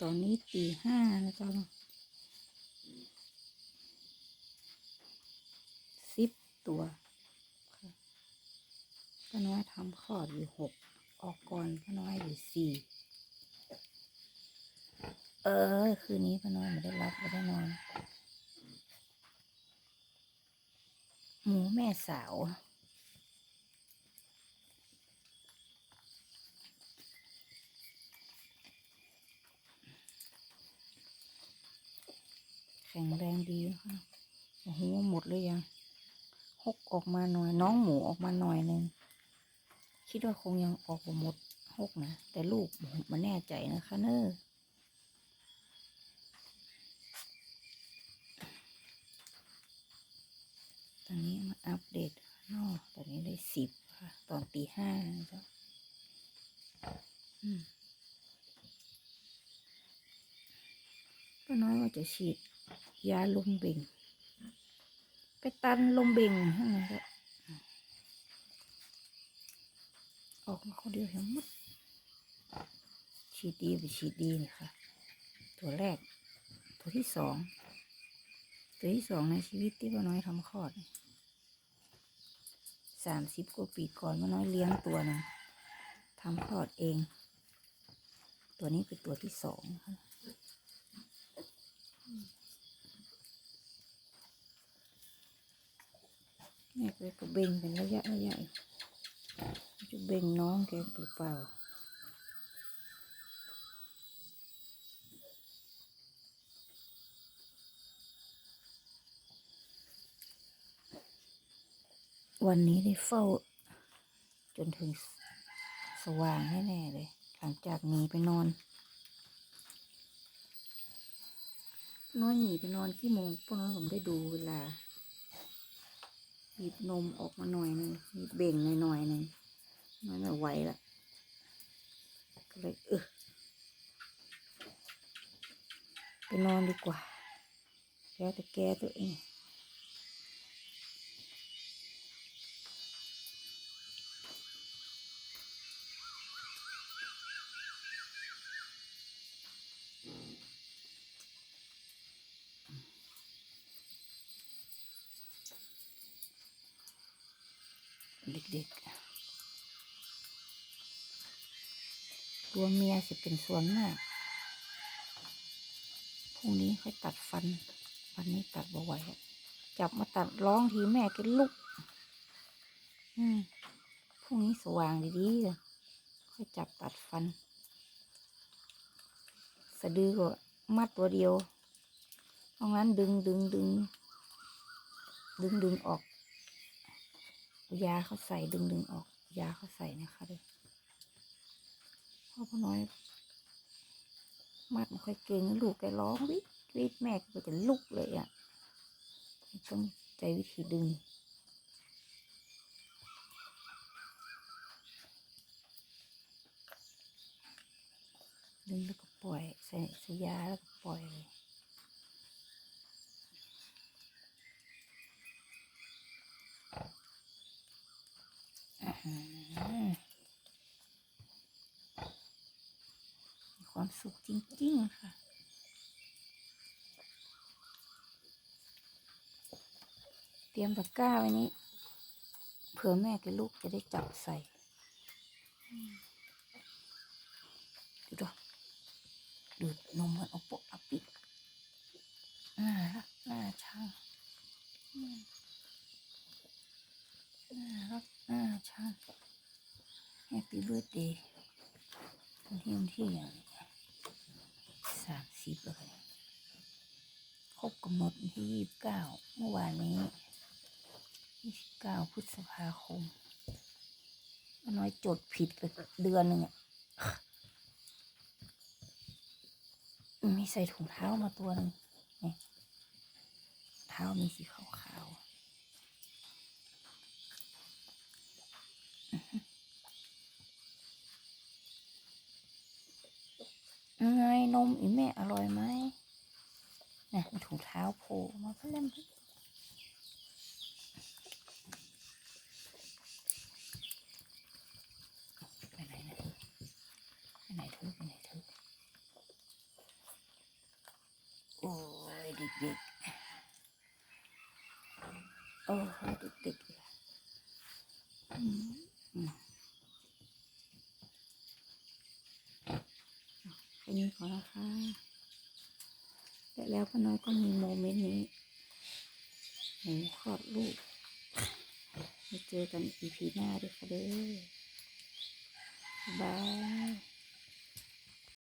ตอนนี้ตีห้านะเจ้าสิบตัวค่ะป้าน้อยทำคลอดอยู่หกออกก่อนป้าน้อยอยู่สี่เออ คืนนี้ป้าน้อยไม่ได้รับไม่ได้นอน หมูแม่สาว ข็งแรงดีค่ะโอ้โหหมดเลยยังหกออกมาหน่อย น้องหมูออกมาหน่อยหนึ่งคิดว่าคงยังออกหมดหกนะ แต่ลูกมันแน่ใจนะคะเนอะตอนนี้มาอัปเดตนอกตอนนี้ได้สิบค่ะ ตอนตีห้านะจ๊ะก็น้อยว่าจะฉีด ยาลมเบ่ง ไปตันลมเบ่งข้างในก็ออกมาคนเดียวเห็นหมดฉีดดีไปฉีดดีนี่ค่ะตัวแรก ตัวที่สอง ตัวที่สองในชีวิตที่ป้าน้อยทำคลอดสามสิบกว่าปีก่อนป้าน้อยเลี้ยงตัวนึงทำคลอดเอง ตัวนี้เป็นตัวที่สองค่ะ แม่ก็ก็เบ่งเป็นระยะระยะจะเบ่งน้องแกหรือเปล่าวันนี้ได้เฝ้า จนถึงสว่างแน่ๆเลย หลังจากหนีไปนอน น้อยหนีไปนอนกี่โมงพวกน้อยผมได้ดูเวลา หยิบนมออกมาหน่อยหนึ่งหยิบเบ่งหน่อยหน่อยหนึ่งน้อยไม่ไหวละก็เลยเออไปนอนดีกว่า แล้วแต่แกตัวเอง ด็กๆ ตัวเมียจะเป็นส่วนมากพรุ่งนี้ค่อยตัดฟัน วันนี้ตัดบ่ไหวอะจับมาตัดร้องทีแม่ก็ลุก อืมพรุ่งนี้สว่างดีๆเลยค่อยจับตัดฟัน สะดือก็มัดตัวเดียวเพราะงั้นดึงดึงดึง ดึงดึงออก ยาเขาใส่ดึงดึงออก ยาเขาใส่นะคะเด็กพ่อพ่อน้อย มัดไม่ค่อยเก่งลูกแกร้องวิวิแม่ก็จะลุกเลยอะต้องใจวิธีดึงแล้วก็ปล่อย ใส่ใส่ยาแล้วก็ปล่อยเลย อื้อหือมี ความสุขจริง ๆ ค่ะ เตรียมตะกร้าไว้นี้ เผื่อแม่กับลูกจะได้จับใส่ ดูดดูดนมมันอปะเอาปิดน่ารักน่าชังน่ารักน่าชังแฮปปี้เบิร์ดเดย์ที่ที่อย่าง สามสิบแล้วค่ะครบกำหนดที่ยี่สิบเก้าเมื่อวานนี้ยี่สิบเก้าพฤษภาคมป้าน้อยจดผิดไปเดือนหนึ่งอะมีใส่ถุงเท้ามาตัวหนึ่งนี่เท้ามีสีขาว ถูเท้าโผล่มาเพิ่มไปไหนนะไปไหนทึกไหนทึกโอ้ยเด็กๆโอ้ยเด็กๆอืม หมูคลอดลูกไปเจอกันอีพีหน้าด้วยค่ะเด้อบาย